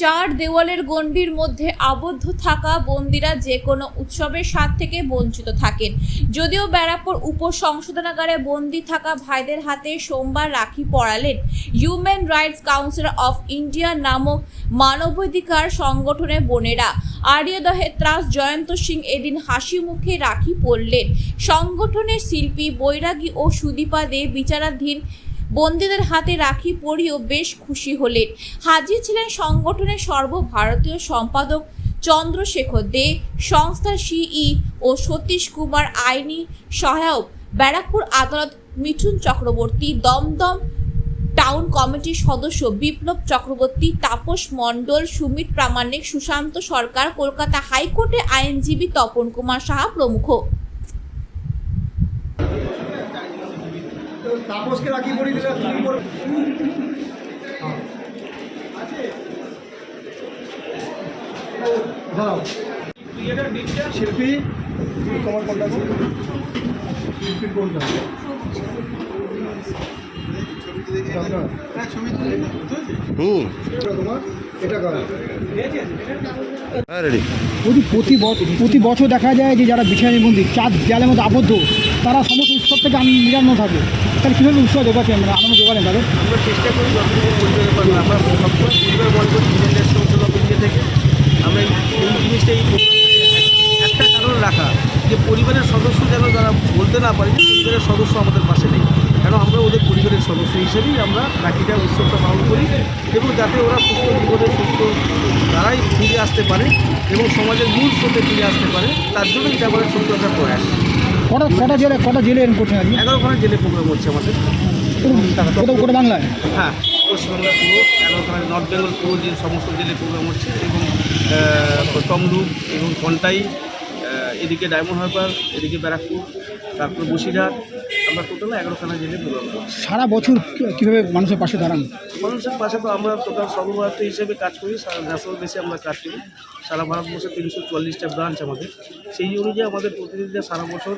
চার দেওয়ালের গণ্ডির মধ্যে আবদ্ধ থাকা বন্দিরা যে কোনো উৎসবের স্বাদ থেকে বঞ্চিত থাকেন। যদিও ব্যারাকপুর উপসংশোধনাগারে বন্দি থাকা ভাইদের হাতে সোমবার rakhi পড়ালেন human rights council of India নামক মানবাধিকার সংগঠনের বোনেরা। আর্যদহে ত্রাস জয়ন্ত সিং এদিন হাসি মুখে রাখি পরলেন। সংগঠনের শিল্পী বৈরাগী ও সুদীপা দে বিচারাধীন বন্দীদের হাতে রাখি পরিয়েও বেশ খুশি হলেন। হাজির ছিলেন সংগঠনের সর্বভারতীয় সম্পাদক চন্দ্রশেখর দে, সংস্থার সিই ও সতীশ কুমার আইনি সহায়ক ব্যারাকপুর আদালত মিঠুন চক্রবর্তী, দমদম টাউন কমিটির সদস্য বিপ্লব চক্রবর্তী, তাপস মণ্ডল, সুমিত প্রামাণিক, সুশান্ত সরকার, কলকাতা হাইকোর্টে আইনজীবী তপন কুমার সাহা প্রমুখ তো তাপসকে রাখি পরিয়ে দিলে তুমি পরে দাঁড়াও শিল্পী তোমার কোনটা আছে? শিল্পীর কোনটা? হ্যাঁ প্রতি বছর দেখা যায় যে যারা বিছানি বন্দি চার দেয়ালের মধ্যে আবদ্ধ তারা সমস্ত উৎসব থেকে নিরান্ন থাকে। তাহলে কীভাবে উৎসব যোগাচ্ছেন মানে আনন্দ যোগালেন তাদের। আমরা চেষ্টা করি যতটুকু পরিবারের পারব। আমরা সবসময় পরিবার বলব নিজেদের সংসদ অফ ইন্ডিয়া থেকে আমরা এই জিনিসটা এই একটা কারণ রাখা যে পরিবারের সদস্য যেন তারা বলতে না পারে যে পরিবারের সদস্য আমাদের পাশে নেই। কেন আমরা ওদের পরিবারের সদস্য হিসেবেই আমরা রাখিটা, উৎসবটা পালন করি এবং যাতে ওরা সুস্থ জীবনে সুস্থ তারাই ফিরে আসতে পারে এবং সমাজের মূল স্রোতে ফিরে আসতে পারে, তার জন্য এটা আমাদের ছোট্ট একটা প্রয়াস। কটা কটা জেলে কটা জেলে এরকম করছেন আজকে এগারোখানা জেলে প্রোগ্রাম হচ্ছে আমাদের। কোথাও গোটা বাংলায়? হ্যাঁ পশ্চিমবাংলা পুরো এগারোখানা নর্থ বেঙ্গল পুরো যে সমস্ত জেলে প্রোগ্রাম হচ্ছে এবং তমলুক এবং কন্টাই এদিকে ডায়মন্ড হারবার এদিকে ব্যারাকপুর তারপর বসিরহাট আমরা টোটাল এগারোখানা জেলে প্রোগ্রাম করছি সারা বছর কীভাবে মানুষের পাশে দাঁড়ান? মানুষের পাশে তো আমরা টোটাল সর্বভারতীয় হিসেবে কাজ করি সারা ন্যাশনাল বেসে আমরা কাজ করি। সারা ভারতবর্ষে তিনশো চুয়াল্লিশটা ব্রাঞ্চ আমাদের। সেই অনুযায়ী আমাদের প্রতিনিধিরা সারা বছর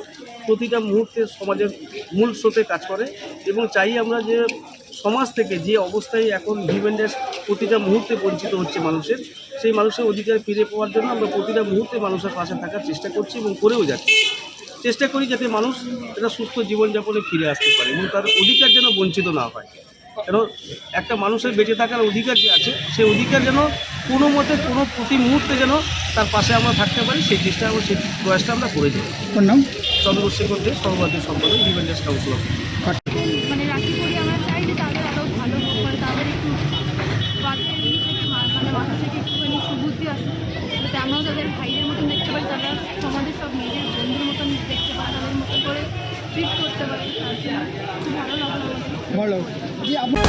প্রতিটা মুহূর্তে সমাজের মূল স্রোতে কাজ করে এবং চাই আমরা যে সমাজ থেকে যে অবস্থায় এখন হিউম্যান রাইটস প্রতিটা মুহূর্তে বঞ্চিত হচ্ছে মানুষের সেই মানুষের অধিকার ফিরে পাওয়ার জন্য আমরা প্রতিটা মুহূর্তে মানুষের পাশে থাকার চেষ্টা করছি এবং করেও যাচ্ছি। চেষ্টা করি যাতে মানুষ একটা সুস্থ জীবনযাপনে ফিরে আসতে পারে এবং তার অধিকার যেন বঞ্চিত না হয়। কেন একটা মানুষের বেঁচে থাকার অধিকার যে আছে সেই অধিকার যেন কোনো মতে কোনো প্রতি মুহূর্তে যেন তার পাশে আমরা থাকতে পারি সেই চেষ্টা আমরা সেই প্রয়াসটা আমরা করে ওর নাম? চন্দ্রশেখর দে সর্বভারতীয় সম্পাদক রাইটস কাউন্সিল অফ মানে রাখি পরি আমরা চাই যে তাদের আরও ভালো হোক মানে তাদের একটু মানে মাথা থেকে একটুখানি সুবুদ্ধি আসুক যাতে আমরাও তাদের ভাইদের মতন দেখতে পারি তারা সমাজের সব নিজের বন্ধুর ভালো লাগল। জি আপনার